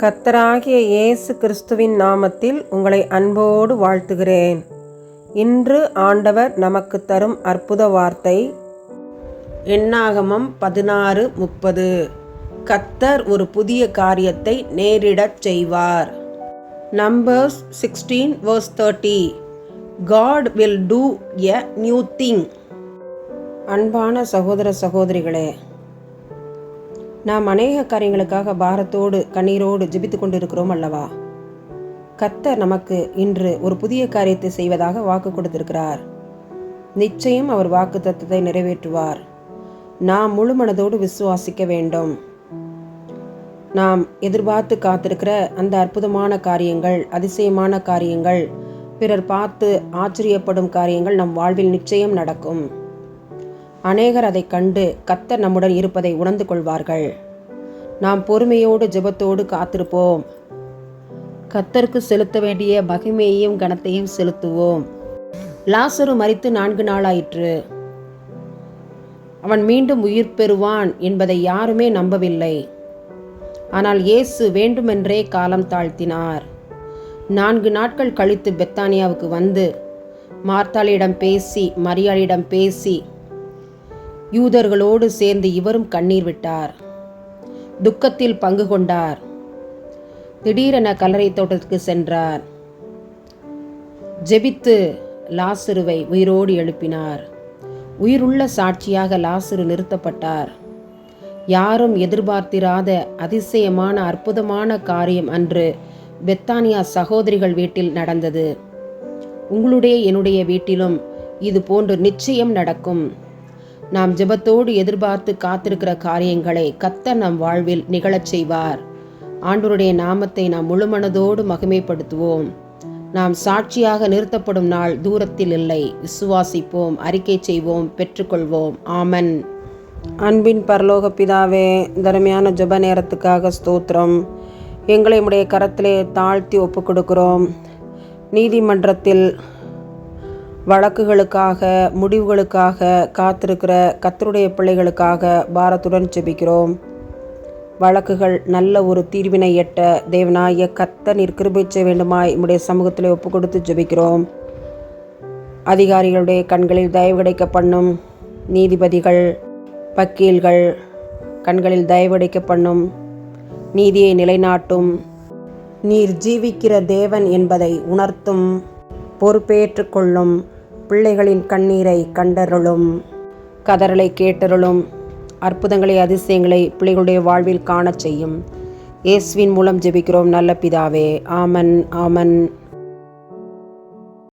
கர்த்தராகிய இயேசு கிறிஸ்துவின் நாமத்தில் உங்களை அன்போடு வாழ்த்துகிறேன். இன்று ஆண்டவர் நமக்கு தரும் அற்புத வார்த்தை எண்ணாகமம் பதினாறு முப்பது. கத்தர் ஒரு புதிய காரியத்தை நேரிடச் செய்வார். Numbers sixteen verse thirty. God will do a new thing. அன்பான சகோதர சகோதரிகளே நாம் அநேக காரியங்களுக்காக பாரத்தோடு கண்ணீரோடு ஜெபித்து கொண்டிருக்கிறோம் அல்லவா? கத்தர் நமக்கு இன்று ஒரு புதிய காரியத்தை செய்வதாக வாக்கு கொடுத்திருக்கிறார். நிச்சயம் அவர் வாக்கு தத்துவத்தை நிறைவேற்றுவார். நாம் முழு மனதோடு விசுவாசிக்க வேண்டும். நாம் எதிர்பார்த்து காத்திருக்கிற அந்த அற்புதமான காரியங்கள் அதிசயமான காரியங்கள் பிறர் பார்த்து ஆச்சரியப்படும் காரியங்கள் நம் வாழ்வில் நிச்சயம் நடக்கும். அநேகர் அதை கண்டு கத்தர் நம்முடன் இருப்பதை உணர்ந்து கொள்வார்கள். நாம் பொறுமையோடு ஜெபத்தோடு காத்திருப்போம். கத்தருக்கு செலுத்த வேண்டிய மகிமையையும் கனத்தையும் செலுத்துவோம். லாசரு மறித்து நான்கு நாளாயிற்று. அவன் மீண்டும் உயிர் பெறுவான் என்பதை யாருமே நம்பவில்லை. ஆனால் இயேசு வேண்டுமென்றே காலம் தாழ்த்தினார். நான்கு நாட்கள் கழித்து பெத்தானியாவுக்கு வந்து மார்த்தாளியிடம் பேசி மரியாளிடம் பேசி யூதர்களோடு சேர்ந்து இவரும் கண்ணீர் விட்டார். துக்கத்தில் பங்கு கொண்டார். திடீரென கல்லறை தோட்டத்துக்கு சென்றார். ஜெபித்து லாசுருவை உயிரோடு எழுப்பினார். உயிருள்ள சாட்சியாக லாசுரு நிறுத்தப்பட்டார். யாரும் எதிர்பார்த்திராத அதிசயமான அற்புதமான காரியம் அன்று பெத்தானியா சகோதரிகள் வீட்டில் நடந்தது. உங்களுடைய என்னுடைய வீட்டிலும் இது போன்று நிச்சயம் நடக்கும். நாம் ஜெபத்தோடு எதிர்பார்த்து காத்திருக்கிற காரியங்களை கத்த நம் வாழ்வில் நிகழச் செய்வார். ஆண்டவருடைய நாமத்தை நாம் முழுமனதோடு மகிமைப்படுத்துவோம். நாம் சாட்சியாக நிறுத்தப்படும் நாள் தூரத்தில் இல்லை. விசுவாசிப்போம் அறிக்கை செய்வோம் பெற்றுக்கொள்வோம். ஆமன். அன்பின் பரலோக பிதாவே தருமையான ஜெப நேரத்துக்காக ஸ்தோத்திரம். எங்களை உடைய கரத்திலே தாழ்த்தி ஒப்பு கொடுக்கிறோம் நீதிமன்றத்தில் வழக்குகளுக்காக முடிவுகளுக்காக காத்திருக்கிற கத்தருடைய பிள்ளைகளுக்காக பாரத்துடன் ஜெபிக்கிறோம். வழக்குகள் நல்ல ஒரு தீர்வினை எட்ட தேவனாய கத்த நீர் செய்ய வேண்டுமாய் உம்முடைய சமூகத்தில் ஒப்பு கொடுத்து ஜெபிக்கிறோம். அதிகாரிகளுடைய கண்களில் தயவு கிடைக்க பண்ணும் நீதிபதிகள் வக்கீல்கள் கண்களில் தயவடைக்க பண்ணும் நீதியை நிலைநாட்டும். நீர் ஜீவிக்கிற தேவன் என்பதை உணர்த்தும். பொறுப்பேற்று கொள்ளும் பிள்ளைகளின் கண்ணீரை கண்டருளும். கதறலை கேட்டருளும். அற்புதங்களை அதிசயங்களை பிள்ளைகளுடைய வாழ்வில் காணச் செய்யும். இயேசுவின் மூலம் ஜெபிக்கிறோம் நல்ல பிதாவே. ஆமன் ஆமன்.